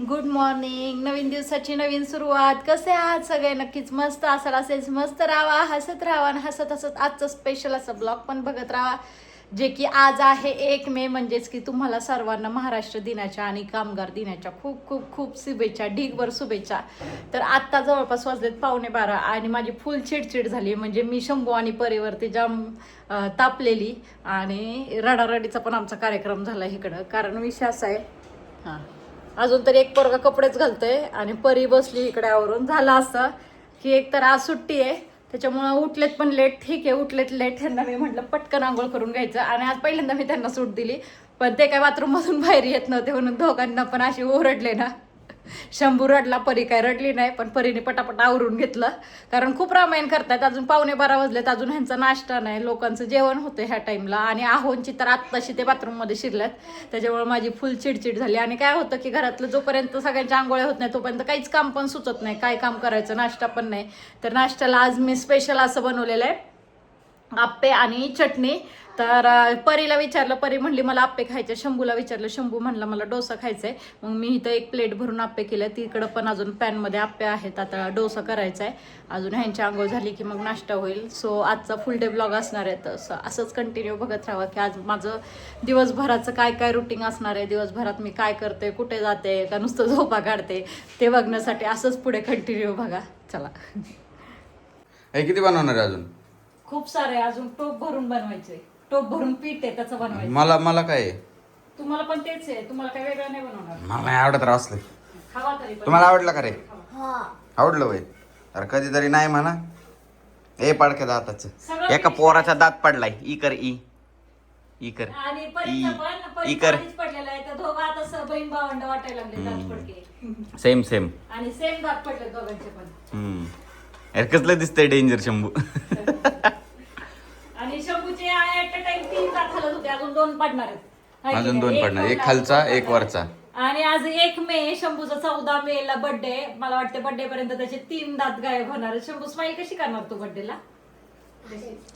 Good morning नवीन दिवसाची नवीन सुरुवात. कसे आहात सगळे? नक्कीच मस्त. असाल असेल मस्त राहा. हसत राहा आणि हसत हसत आजचं स्पेशल असं ब्लॉग पण बघत राहा जे की आज आहे एक मे. म्हणजेच की तुम्हाला सर्वांना महाराष्ट्र दिनाच्या आणि कामगार दिनाच्या खूप खूप खूप शुभेच्छा ढीगभर शुभेच्छा. तर आत्ता जवळपास वाजलेत पावणे बारा आणि माझी फुल चिडचिड झाली. म्हणजे मी शंभू आणि परीवरती जाम तापलेली आणि रडारडीचा पण आमचा कार्यक्रम झाला इकडं. कारण विषय असा आहे हां अजून तरी एक पोरगा कपडेच घालतोय आणि परी बसली इकडे आवरून. झालं असं की एक तर आज सुट्टी आहे त्याच्यामुळं उठलेत पण लेट ठीक आहे उठलेत लेट ह्यांना मी म्हटलं पटकन आंघोळ करून घ्यायचं. आणि आज पहिल्यांदा मी त्यांना सूट दिली पण ते काय बाथरूममधून बाहेर येत नव्हते म्हणून दोघांना पण अशी ओरडले ना. शंभू रडला परी काय रडली नाही पण परीने पटापट आवरून घेतलं. कारण खूप रामायण करतायत अजून पावणे बारा वाजलेत अजून ह्यांचा नाश्ता नाही लोकांचं जेवण होतं ह्या टाईमला आणि आहोंची तर आत्ताशी ते बाथरूममध्ये शिरल्यात. त्याच्यामुळे माझी फुल चिडचिड झाली. आणि काय होतं की घरातलं जोपर्यंत सगळ्यांच्या आंघोळ्या होत नाही तोपर्यंत काहीच काम पण सुचत नाही. काय काम करायचं नाश्ता पण नाही. तर नाश्त्याला आज मी स्पेशल असं बनवलेलं आहे. आप्पे आणि चटणी. तर परीला विचारलं परी म्हणली मला आप्पे खायचे. शंभूला विचारलं शंभू म्हणलं मला डोसा खायचा आहे मग मी इथं एक प्लेट भरून आप्पे केले. तिकडं पण अजून पॅनमध्ये आप्पे आहेत. आता डोसा करायचा आहे अजून ह्यांची आंघोळ झाली की मग नाश्ता होईल. सो आजचा फुल डे ब्लॉग असणार आहे. तर असं- असंच कंटिन्यू बघत राहावं की आज माझं दिवसभराचं काय काय रुटीन असणार आहे? दिवसभरात मी काय करते कुठे जाते? का नुसतं झोपा काढते? ते बघण्यासाठी असंच पुढे कंटिन्यू बघा. चला. हे किती बनवणार आहे अजून? खूप सारे. अजून टोप भरून बनवायचे टोप भरून पीठ आहे त्याचं बनवायचं. मला मला काय आहे? तुम्हाला पण तेच आहे तुम्हाला काही वेगळं नाही बनवणार. मला नाही आवडत राहसलं खावा तरी पण. तुम्हाला आवडलं का रे? आवडलं वय. अरे कधीतरी नाही म्हणा. ए पाडके दाताच. एका पोराचा दात पडलाय. ई कर ई. ई कर. आणि परीचं ई- पण ई कर. परीचं पडलेलं आहे तर दोघं आता स- बहीण भावंड वाटायला लागले दात पडके सेम सेम आणि सेम दात पडले दोघांचे पण. हम्म. अरे कसलं दिसतंय डेंजर शंभू. आणि शंभूचे ऍट अ टाइम तीन दात हलत होते अजून दोन पडणार आहेत. हाय की अजून नाही? दोन पडणार. एक खालचा एक. वरचा. आणि आज एक मे शंभूचा चौदा मे ला बर्थडे मला वाटतं बर्थडे पर्यंत त्याचे तीन दात गायब होणार. शंभू स्माईल कशी करणार तू बर्थडेला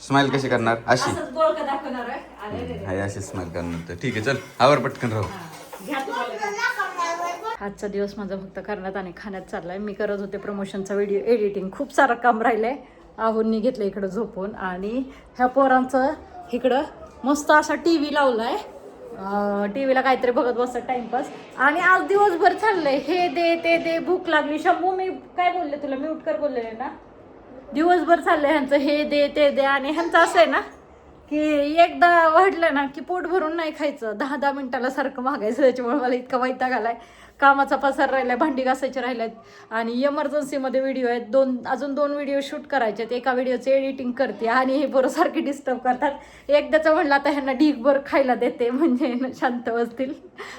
स्माइल कशी करणार? अशी. दाखवणार आहे. अशी स्माइल करणार ठीक आहे चल. आवर पटकन राहू. घ्या आजचा दिवस माझा फक्त करण्यात आणि खाण्यात चाललाय. मी करत होते प्रमोशनचा व्हिडिओ एडिटिंग खूप सारं काम राहिलंय. आहूननी घेतलं इकडं झोपून. आणि ह्या पोरांचं इकडं मस्त असा टी व्ही लावलाय टी व्हीला काहीतरी बघत बसत टाइमपास. आणि आज दिवसभर चाललंय. हे दे ते दे भूक लागली. शंभू मी काय बोलले तुला? मी उठकर बोललेले ना. दिवसभर चाललंय ह्यांचं. हे दे ते दे. आणि ह्यांचं असं आहे ना की एकदा वाढलं ना की पोट भरून नाही खायचं. दहा दहा मिनिटाला सारखं मागायचं. त्याच्यामुळे मला इतका वैताग आलाय. कामाचा पसार राहिला आहे भांडी घासायचे राहिल्यात. आणि इमर्जन्सीमध्ये व्हिडिओ आहेत. दोन अजून दोन व्हिडिओ शूट करायचे आहेत. एका व्हिडिओचे एडिटिंग करते आणि हे बरं सारखे डिस्टर्ब करतात. एकदाचं म्हणलं आता ह्यांना ढीकभर खायला देते म्हणजे शांत बसतील.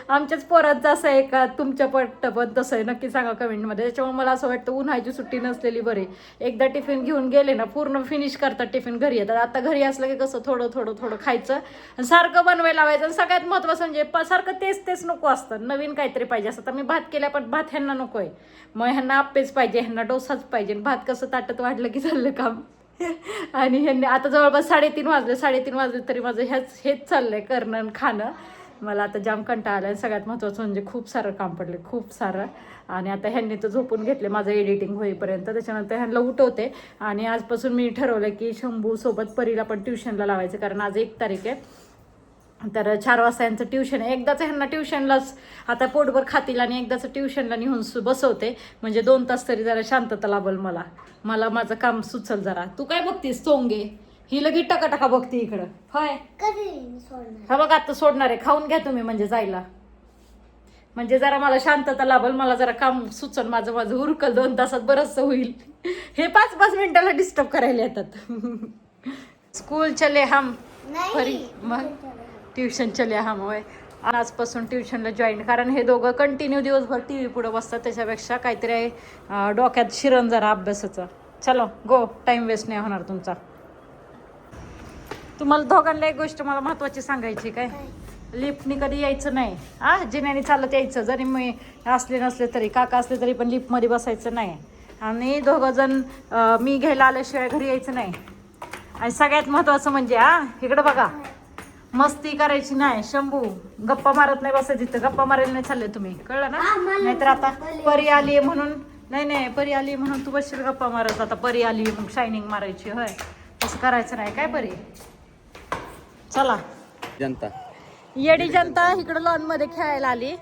आमच्याच पोरात असं आहे का? तुमच्या पट्टपण तसं आहे. नक्की सांगा कमेंटमध्ये. त्याच्यामुळे मला असं वाटतं उन्हाची सुट्टी नसलेली बरी. एकदा टिफिन घेऊन गेले ना पूर्ण फिनिश करतात टिफिन घरी येतात. आता घरी असलं की कसं थोडं थोडं थोडं खायचं. आणि सारखं बनवायला लावायचं. आणि सगळ्यात महत्त्वाचं म्हणजे सारखं तेच तेच नको असतं. नवीन काहीतरी पाहिजे असतं. आता मी भात केला पण भात ह्यांना नको आहे मग ह्यांना आप्पेच पाहिजे ह्यांना डोसाच पाहिजे. आणि भात कसं ताटत वाढलं की चाललं काम. आणि ह्यांनी आता जवळपास साडेतीन वाजले साडेतीन वाजले तरी माझं ह्याच हेच चाललं आहे करणं आणि खाणं. मला आता जाम कंटाळा आला सगळ्यात महत्त्वाचं म्हणजे खूप सारं काम पडले खूप सारं. आणि आता ह्यांनी तर झोपून घेतले माझं एडिटिंग होईपर्यंत. त्याच्यानंतर ह्यांना उठवते. आणि आजपासून मी ठरवलं की शंभूसोबत परीला पण ट्युशनला लावायचं. कारण आज एक तारीख आहे. तर चार वाजता यांचं ट्युशन आहे. एकदाच ह्यांना ट्युशनलाच आता पोटभर खातील आणि एकदाच ट्युशनला नेऊन सु- बसवते. म्हणजे दोन तास तरी जरा शांतता लाभल मला. मला माझं काम सुचल जरा. तू काय बघतीस सोंगे? ही लगेच टका टका बघते इकडं. होय हा बघ आता सोडणार आहे. खाऊन घ्या तुम्ही म्हणजे जायला. म्हणजे जरा मला शांतता लाभल मला जरा काम सुचल माझं माझं उरकल दोन तासात बरंच होईल. हे पाच पाच मिनिटाला डिस्टर्ब करायला येतात. स्कूल चले हम फरी मग? ट्युशन चले हम आजपासून ट्युशनला जॉईन कारण हे दोघं कंटिन्यू दिवसभर टी व्ही पुढं बसतात. त्याच्यापेक्षा काहीतरी डोक्यात शिरण जरा अभ्यासाचं. चलो गो टाइम वेस्ट नाही होणार तुमचा. तुम्हाला दोघांना एक गोष्ट मला महत्त्वाची सांगायची काय? लिफ्टनी कधी यायचं नाही. आ जिन्याने चालत यायचं. जरी मी असले नसले तरी काका असले तरी पण लिफ्टमध्ये बसायचं नाही. आणि दोघं जण मी घ्यायला आल्याशिवाय घरी यायचं नाही. आणि सगळ्यात महत्त्वाचं म्हणजे हा इकडं बघा. मस्ती करायची नाही. शंभू गप्पा मारत नाही बसायचं. तिथं गप्पा मारायला नाही चालले तुम्ही. कळलं ना? नाहीतर आता परी आली म्हणून. नाही नाही परी आली म्हणून तू बसशील गप्पा मारत. आता परी आली मग शायनिंग मारायची होय. तसं करायचं नाही. काय परी? चला. जनता. येडी जनता इकडं लॉनमध्ये खेळायला आली.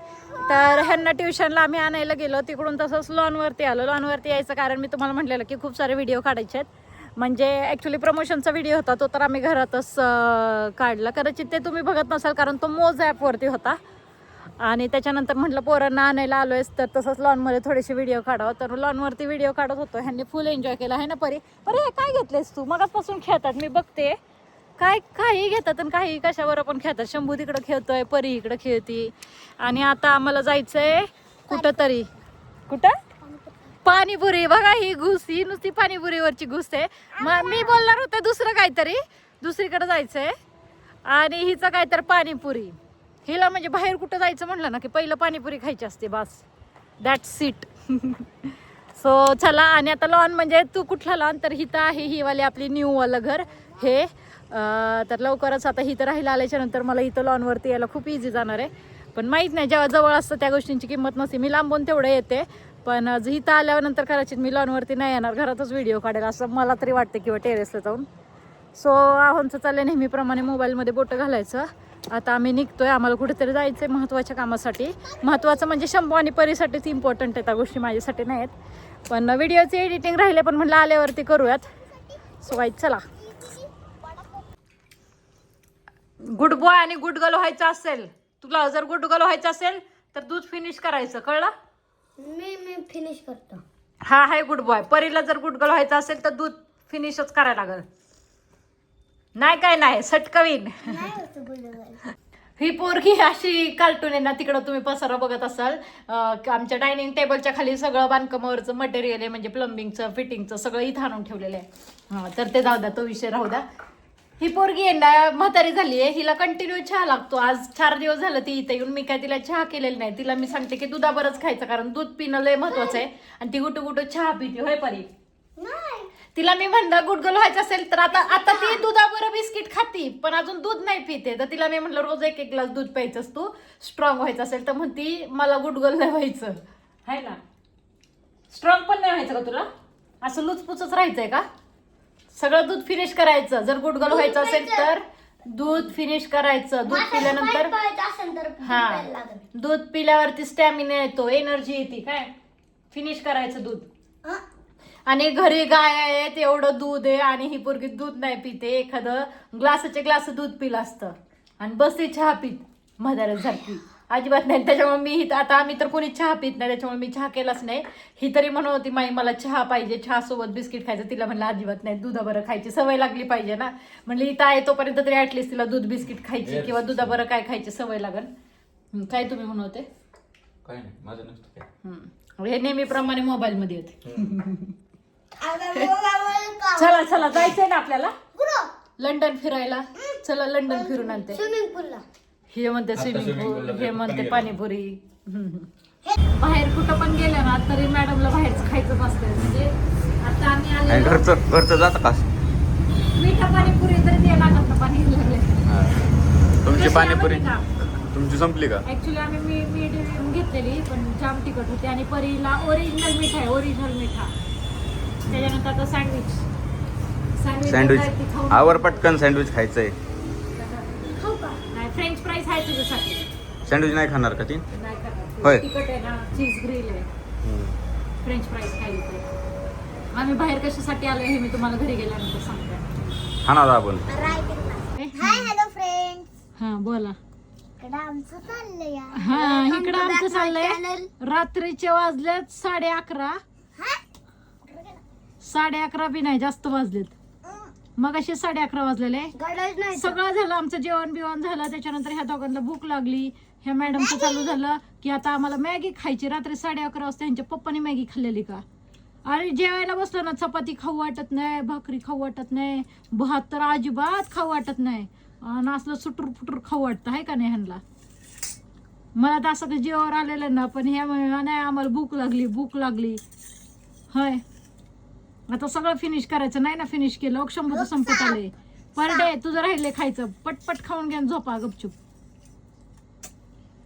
तर ह्यांना ट्युशनला आम्ही आणायला गेलो. तिकडून तसंच लॉनवरती आलो. लॉनवरती यायचं कारण मी तुम्हाला म्हटलेलं की खूप सारे व्हिडिओ काढायचे आहेत. म्हणजे ॲक्च्युली प्रमोशनचा व्हिडिओ होता तो तर आम्ही घरातच काढला. कदाचित ते तुम्ही बघत नसाल कारण तो मोज ॲपवरती होता. आणि त्याच्यानंतर म्हटलं पोरांना आणायला आलो आहेस तर तसंच लॉनमध्ये थोडेसे व्हिडिओ काढावं. तर लॉनवरती व्हिडिओ काढत होतो. ह्यांनी फुल एन्जॉय केला. आहे ना परी? परी हे काय घेतलेस तू? मगाचपासून खेळतात. मी बघते. काय काही घेतात आणि काही कशावर पण खेळतात. शंभू तिकडं खेळतोय परी इकडं खेळती. आणि आता आम्हाला जायचंय कुठं तरी. कुठं? पाणीपुरी बघा ही घुस ही नुसती पाणीपुरीवरची घुस आहे. मग मी बोलणार होते दुसरं काहीतरी. दुसरीकडे जायचंय. आणि हिचं काय तर पाणीपुरी. हिला म्हणजे बाहेर कुठं जायचं म्हणलं ना की पहिलं पाणीपुरी खायची असते बस. दॅट सीट सो चला आणि आता लॉन म्हणजे तू कुठला लॉन? तर हिथं आहे ही वाली आपली न्यू वालं घर. हे तर लवकरच आता हिथं राहायला आल्याच्यानंतर मला इथं लॉनवरती यायला खूप इझी जाणार आहे. पण माहीत नाही जेव्हा जवळ असतं त्या गोष्टींची किंमत नसते. मी लांबून तेवढं येते. पण आज इथं आल्यानंतर कदाचित मी लॉनवरती नाही येणार घरातच व्हिडिओ काढेल असं मला तरी वाटतं किंवा टेरेसला जाऊन. सो आहोंचं चाललं नेहमीप्रमाणे मोबाईलमध्ये बोटं घालायचं. आता आम्ही निघतोय आम्हाला कुठेतरी जायचं आहे महत्त्वाच्या कामासाठी. महत्त्वाचं म्हणजे शंभू आणि परीसाठीच इम्पॉर्टंट आहे त्या गोष्टी माझ्यासाठी नाही आहेत. पण व्हिडिओचे एडिटिंग राहिले पण म्हटलं आल्यावरती करूयात. सो वाईट चला. गुड बॉय आणि गुड गर्ल व्हायचं असेल तुला जर गुड गर्ल व्हायचं असेल तर दूध फिनिश करायचं कळलं? मी मी फिनिश करतो. हा आहे गुड बॉय परीला जर गुड गर्ल व्हायचं असेल तर दूध फिनिशच करायला लागल. नाही काय नाही सटकवीन. नाही होतं बरोबर ही पोरगी अशी कार्टून आहे ना तिकडं तुम्ही पसारा बघत असाल. अं, आमच्या डायनिंग टेबलच्या खाली सगळं बांधकामावरचं मटेरियल आहे म्हणजे प्लंबिंगचं फिटिंगचं सगळं इथं आणून ठेवलेलं आहे. हां तर ते जाऊ द्या तो विषय राहू द्या. ही पोरगी आहे ना म्हातारी झाली आहे हिला कंटिन्यू चहा लागतो. आज चार दिवस झालं ती इथे येऊन. मी काय तिला चहा केलेला नाही. तिला मी सांगते की दुधाबरच खायचं कारण दूध पिणं लय महत्वाचं आहे. आणि ती गुटू गुटू चहा पिते. होय परी? नाही. तिला मी म्हणलं गुडगुल व्हायचं असेल तर आता आता ती दुधाबरोबर बिस्किट खाती. पण अजून दूध नाही पिते. तर तिला मी म्हटलं रोज एक एक ग्लास दूध प्यायचंस तू स्ट्रॉंग व्हायचं असेल तर म्हणती मला गुडगुल नाही व्हायचं. आहे ना. स्ट्रॉंग पण नाही व्हायचं का तुला? असं लुचपुचच राहायचंय का? सगळं दूध फिनिश करायचं. जर गुडगुल व्हायचं असेल तर दूध फिनिश करायचं. दूध पिल्यानंतर हा. दूध पिल्यावरती स्टॅमिना येतो एनर्जी येते. काय? फिनिश करायचं दूध? आणि घरी गाय आहेत एवढं दूध आहे आणि ही पोरगी दूध नाही पिते. एखादं ग्लासाचे ग्लास दूध पिलं असतं. आणि बसते चहा पीत म्हाताऱ्यासारखी. अजिबात नाही. त्याच्यामुळे मी हिथं- आता आम्ही तर कोणी चहा पित नाही त्याच्यामुळे मी चहा केलाच नाही. ही तरी म्हणत होती माई मला चहा पाहिजे चहा सोबत बिस्किट खायचं. तिला म्हणलं अजिबात नाही दुधाबरं खायची सवय लागली पाहिजे ना. म्हणलं इथं आहे तोपर्यंत तरी ऍटलीस्ट तिला दूध बिस्किट खायची किंवा दुधाबरं काय खायची सवय लागल. काय तुम्ही म्हणत होते? काय नाही माझं नसतं काय. हं. नेहमीप्रमाणे मोबाईलमध्ये होते. चला चला जायचंय ना आपल्याला? लंडन फिरायला. चला लंडन फिरून आणते. स्विमिंग पूलला. हे म्हणते स्विमिंग पूल हे म्हणते. पाणीपुरी. बाहेर कुठं पण गेलं ना तरी मॅडमला बाहेरचं खायचंच असतं म्हणजे आता आम्ही आणि आले घरचं घरचं जातं का मिठा पाणीपुरी तरी ते लागत पाणी. तुमची पाणीपुरी? तुमची संपली का? ऍक्च्युली आम्ही मी मीडियम घेतलेली पण जाम तिखट होती. आणि परीला ओरिजिनल मिठा आहे ओरिजिनल मिठा. त्याच्यानंतर आता सँडविच सँडविच आवर पटकन सँडविच खायचंय. फ्रेंच फ्राईज आहे तुझ्यासाठी. सँडविच नाही खाणार का ती? नाही करणार होय. तिखट आहे ना चीज ग्रिल आहे. फ्रेंच फ्राईज खायचे आम्ही बाहेर कशासाठी आलो हे मी तुम्हाला घरी गेल्यानंतर सांगते. खाणार आपण हाय हॅलो फ्रेंड्स हा बोला. इकडं आमचं चाललंय. हा इकडं आमचं चाललंय. रात्रीचे वाजलेत साडे अकरा. हा? साडे अकरा बी नाही जास्त वाजलेत. मग असे साडे अकरा वाजलेले. गरज नाही सगळं झालं आमचं जेवण बिवण झालं. त्याच्यानंतर ह्या दोघांना भूक लागली. ह्या मॅडमचं चालू झालं की आता आम्हाला मॅगी खायची. रात्री साडे अकरा वाजता ह्यांच्या पप्पानी मॅगी खाल्लेली का? आणि जेवायला बसलो ना चपाती खाऊ वाटत नाही भाकरी खाऊ वाटत नाही भात तर अजिबात खाऊ वाटत नाही. आणि असलं सुटूर फुटूर खाऊ वाटतं आहे का नाही ह्यांना? मला तर असं जेवावर आलेलं ना पण ह्या नाही आम्हाला भूक लागली भूक लागली. होय. आता सगळं फिनिश करायचं नाही ना फिनिश केलं शंभूचं संपत आले पर डे तुझं राहिले खायचं. पटपट खाऊन घ्या झोपा गपचूप.